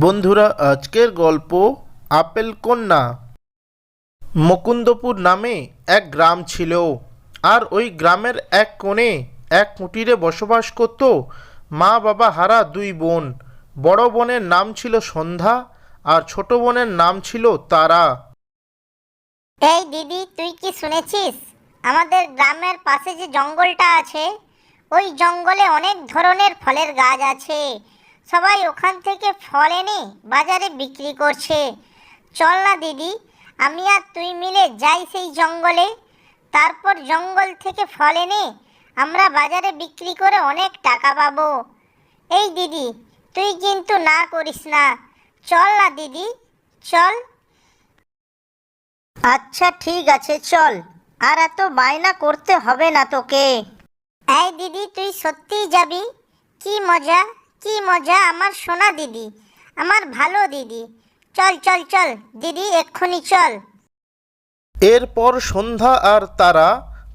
বন্ধুরা, আজকের গল্প আপেল কন্যা। মুকুন্দপুর নামে এক গ্রাম ছিল আর ওই গ্রামের এক কোণে এক কুটিরে বসবাস করত মা বাবা হারা দুই বোন। বড় বোনের নাম ছিল সন্ধ্যা আর ছোট বোনের নাম ছিল তারা। এই দিদি, তুই কি শুনেছিস? আমাদের গ্রামের পাশে যে জঙ্গলটা আছে, ওই জঙ্গলে অনেক ধরনের ফলের গাছ আছে। সবাই ওখান থেকে ফল এনে বাজারে বিক্রি করছে। চল না দিদি, আমি আর তুই মিলে যাই সেই জঙ্গলে। তারপর জঙ্গল থেকে ফল এনে আমরা বাজারে বিক্রি করে অনেক টাকা পাবো। এই দিদি, তুই কিন্তু না করিস না। চল না দিদি, চল। আচ্ছা ঠিক আছে, চল। আর এত বায়না করতে হবে না তোকে। এই দিদি, তুই সত্যিই যাবি? কি মজা? কি মজা, আমার সোনা দিদি, আমার ভালো দিদি। চল চল চল, দিদি, এক্ষুনি চল। এরপর সন্ধ্যা আর তারা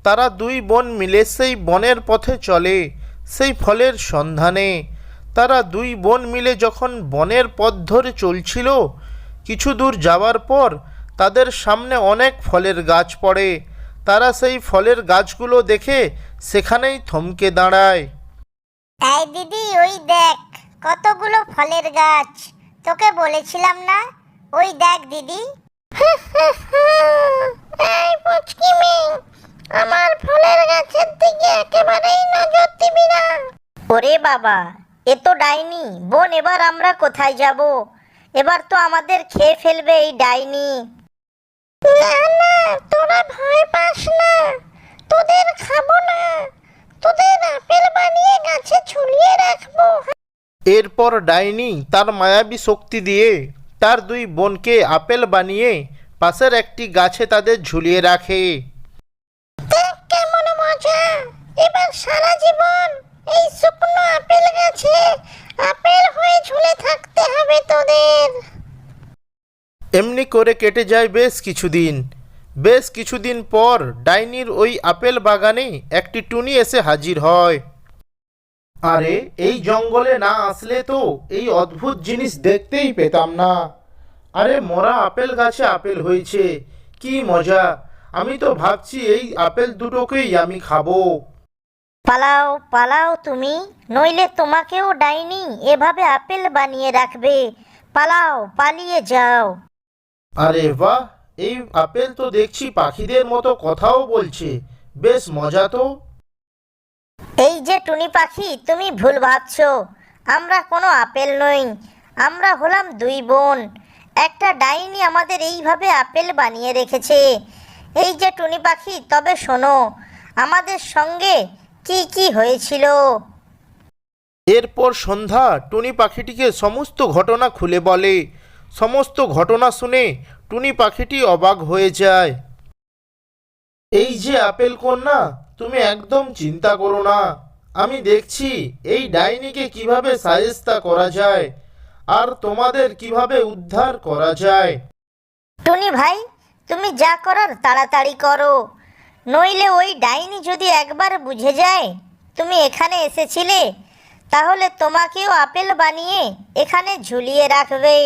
তারা দুই বোন মিলে সেই বনের পথে চলে, সেই ফলের সন্ধানে। তারা দুই বোন মিলে যখন বনের পথ ধরে চলছিল, কিছু দূর যাওয়ার পর তাদের সামনে অনেক ফলের গাছ পড়ে। তারা সেই ফলের গাছগুলো দেখে সেখানেই থমকে দাঁড়ায়। এই দিদি ওই দেখ কতগুলো ফলের গাছ। তোকে বলেছিলাম না? ওই দেখ দিদি। এই পুচকি মেয়ে আমার ফলের গাছের দিকে একেবারেই নজর দিবি না। ওরে বাবা এ তো ডাইনি। বোন এবার আমরা কোথায় যাব? এবার তো আমাদের খেয়ে ফেলবে এই ডাইনি। না না তোরা ভয় পাস না। তোদের খাব না। তোদের আপেল বানিয়ে গাছে ঝুলিয়ে রাখব। এরপর ডাইনি তার মায়াবী শক্তি দিয়ে তার দুই বোনকে আপেল বানিয়ে পাশের একটি গাছে তাদের ঝুলিয়ে রাখে। কেমন মজা। এবার সারা জীবন এই শুকনো আপেল গাছে আপেল হয়ে ঝুলে থাকতে হবে তোদের। এমনি করে কেটে যায় বেশ কিছুদিন। বেশ কিছুদিন পর ডাইনির ওই আপেল বাগানে একটি টুনি এসে হাজির হয়। আরে এই জঙ্গলে না আসলে তো এই অদ্ভুত জিনিস দেখতেই পেতাম না। আরে মরা আপেল গাছে আপেল হয়েছে কি মজা। আমি তো ভাবছি এই আপেল দুটোকেই আমি খাব। পালাও পালাও তুমি নইলে তোমাকেও ডাইনি এভাবে আপেল বানিয়ে রাখবে। পালাও পালিয়ে যাও। আরে বাহ! এই আপেল তো দেখছি পাখিদের মতো কথাও বলছে। বেশ মজা তো। এই যে টুনি পাখি তুমি ভুল ভাবছ। আমরা কোনো আপেল নই। আমরা হলাম দুই বোন। একটা ডাইনি আমাদের এইভাবে আপেল বানিয়ে রেখেছে। এই যে টুনি পাখি তবে শোনো আমাদের সঙ্গে কি কি হয়েছিল? এরপর সন্ধ্যা টুনি পাখিটিকে সমস্ত ঘটনা খুলে বলে। সমস্ত ঘটনা শুনে টুনি পাখিটি অবাক হয়ে যায়। এই যে আপেল কন্যা তুমি একদম চিন্তা করো না। আমি দেখছি এই ডাইনিকে কীভাবে সাজেস্তা করা যায় আর তোমাদের কীভাবে উদ্ধার করা যায়। টুনি ভাই তুমি যা করার তাড়াতাড়ি করো। নইলে ওই ডাইনি যদি একবার বুঝে যায় তুমি এখানে এসেছিলে তাহলে তোমাকেও আপেল বানিয়ে এখানে ঝুলিয়ে রাখবে।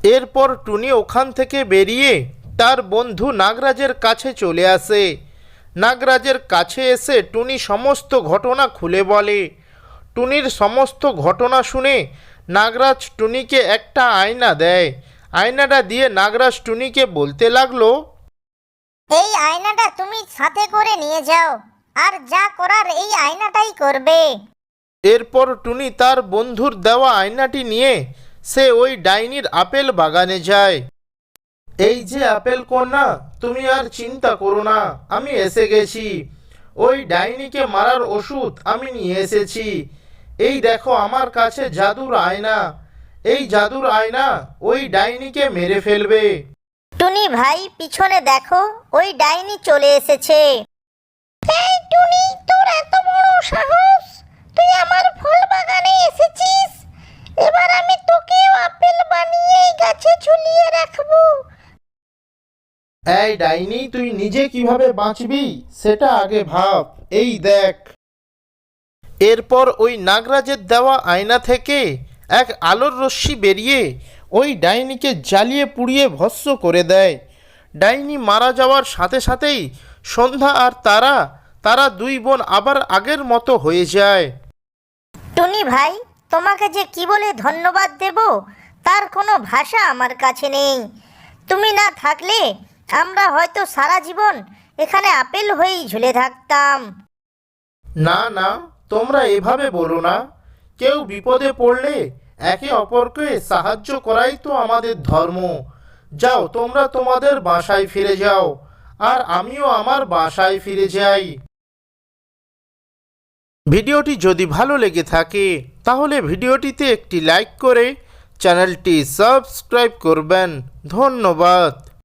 এরপর টুনি ওখান থেকে বেরিয়ে তার বন্ধু নাগরাজের কাছে চলে আসে। নাগরাজের কাছে এসে টুনি সমস্ত ঘটনা খুলে বলে। টুনির সমস্ত ঘটনা শুনে নাগরাজ টুনিকে একটা আয়না দেয়। আয়নাটা দিয়ে নাগরাজ টুনিকে বলতে লাগল এই আয়নাটা তুমি সাথে করে নিয়ে যাও আর যা করার এই আয়নাটাই করবে। এরপর টুনি তার বন্ধুর দেওয়া আয়নাটি নিয়ে সে ওই ডাইনির আপেল বাগানে যায়। এই যে আপেল কন্যা, তুমি আর চিন্তা করো না, আমি এসে গেছি। ওই ডাইনিকে মারার ওষুধ আমি নিয়ে এসেছি। এই দেখো, আমার কাছে জাদুর আয়না। এই জাদুর আয়না ওই ডাইনিকে মেরে ফেলবে। টুনি ভাই, পিছনে দেখো, ওই ডাইনি চলে এসেছে। এই টুনি, তোর এত বড় সাহস? তুই আমার ফল বাগানে এসেছিস এবার আমি তোকেও আপেল বানিয়ে এই গাছে ঝুলিয়ে রাখব এই ডাইনি, তুই নিজে কীভাবে বাঁচবি সেটা আগে ভাব। এই দেখ। এরপর ওই নাগরাজের দেওয়া আয়না থেকে এক আলোর রশ্মি বেরিয়ে ওই ডাইনিকে জ্বালিয়ে পুড়িয়ে ভস্ম করে দেয়। ডাইনি মারা যাওয়ার সাথে সাথেই সন্ধ্যা আর তারা তারা দুই বোন আবার আগের মতো হয়ে যায়। টুনি ভাই, তোমাকে যে কি বলে ধন্যবাদ দেব, তার কোনো ভাষা আমার কাছে নেই। তুমি না থাকলে আমরা হয়তো সারা জীবন এখানে আপেল হয়েই ঝুলে থাকতাম। না না, তোমরা এভাবে বলো না। কেউ বিপদে পড়লে একে অপরকে সাহায্য করাই তো আমাদের ধর্ম। যাও, তোমরা তোমাদের বাসায় ফিরে যাও, আর আমিও আমার বাসায় ফিরে যাই। ভিডিওটি যদি ভালো লেগে থাকে, তাহলে ভিডিওটিতে একটি লাইক করে চ্যানেলটি সাবস্ক্রাইব করবেন। ধন্যবাদ।